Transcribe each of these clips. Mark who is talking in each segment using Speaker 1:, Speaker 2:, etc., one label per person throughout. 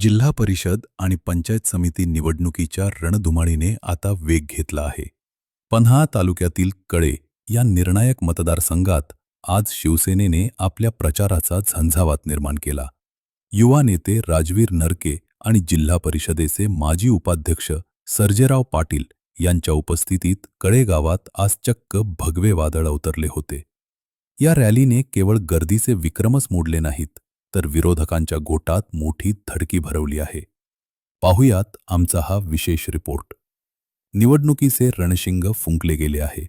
Speaker 1: जिल्हा परिषद आणि पंचायत समिती निवडणुकीच्या रणधुमाळीने आता वेग घेतला आहे. पन्हा तालुक्यातील कळे या निर्णायक मतदारसंघात आज शिवसेनेने आपल्या प्रचाराचा झंझावात निर्माण केला. युवा नेते राजवीर नरके आणि जिल्हा परिषदेचे माजी उपाध्यक्ष सर्जेराव पाटील यांच्या उपस्थितीत कळे गावात आज चक्क भगवे वादळ अवतरले होते. या रॅलीने केवळ गर्दीचे विक्रमच मोडले नाहीत तर विरोधकांच्या गोटात मोठी धडकी भरवली आहे. पाहुयात आमचा हा विशेष रिपोर्ट. निवडणुकीचे रणशिंग फुंकले गेले आहे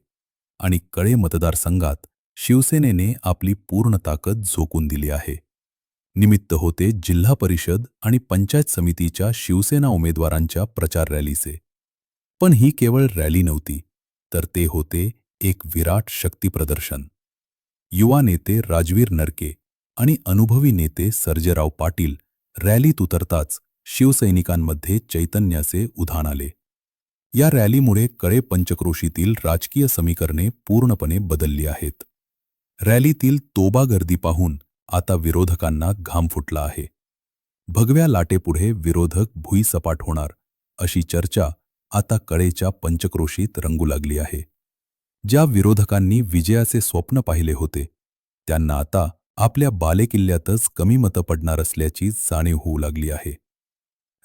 Speaker 1: आणि कळे मतदारसंघात शिवसेनेने आपली पूर्ण ताकद झोकून दिली आहे. निमित्त होते जिल्हा परिषद आणि पंचायत समितीच्या शिवसेना उमेदवारांच्या प्रचार रॅलीचे. पण ही केवळ रॅली नव्हती तर ते होते एक विराट शक्तीप्रदर्शन युवा नेते राजवीर नरके आणि अनुभवी नेते सर्जेराव पाटील रॅलीत उतरताच शिवसैनिकांमध्ये चैतन्याचे उधाण आले. या रॅलीमुळे कळे पंचक्रोशीतील राजकीय समीकरणे पूर्णपणे बदलली आहेत. रॅलीतील तोबा गर्दी पाहून आता विरोधकांना घाम फुटला आहे. भगव्या लाटेपुढे विरोधक भुईसपाट होणार अशी चर्चा आता कळेच्या पंचक्रोशीत रंगू लागली आहे. ज्या विरोधकांनी विजयाचे स्वप्न पाहिले होते त्यांना आता आपल्या बालेकिल्ल्यातच कमी मतं पडणार असल्याची जाणीव होऊ लागली आहे.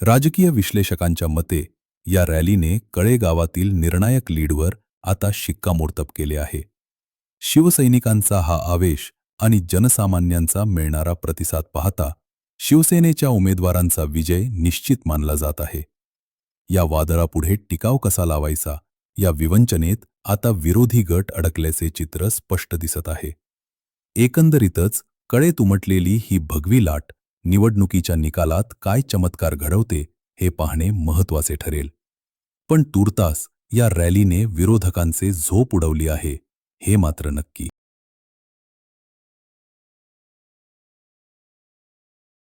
Speaker 1: राजकीय विश्लेषकांच्या मते या रॅलीने कळे गावातील निर्णायक लीडवर आता शिक्कामोर्तब केले आहे. शिवसैनिकांचा हा आवेश आणि जनसामान्यांचा मिळणारा प्रतिसाद पाहता शिवसेनेच्या उमेदवारांचा विजय निश्चित मानला जात आहे. या वादळापुढे टिकाव कसा लावायचा या विवंचनेत आता विरोधी गट अडकल्याचे चित्र स्पष्ट दिसत आहे. एकंदरीतच कळे तुमटलेली ही भगवी लाट निवडणुकीच्या निकालात काय चमत्कार घडवते हे पाहणे महत्त्वाचे ठरेल. पण तूर्तास या रॅलीने विरोधकांचे झोप उडवली आहे हे मात्र नक्की.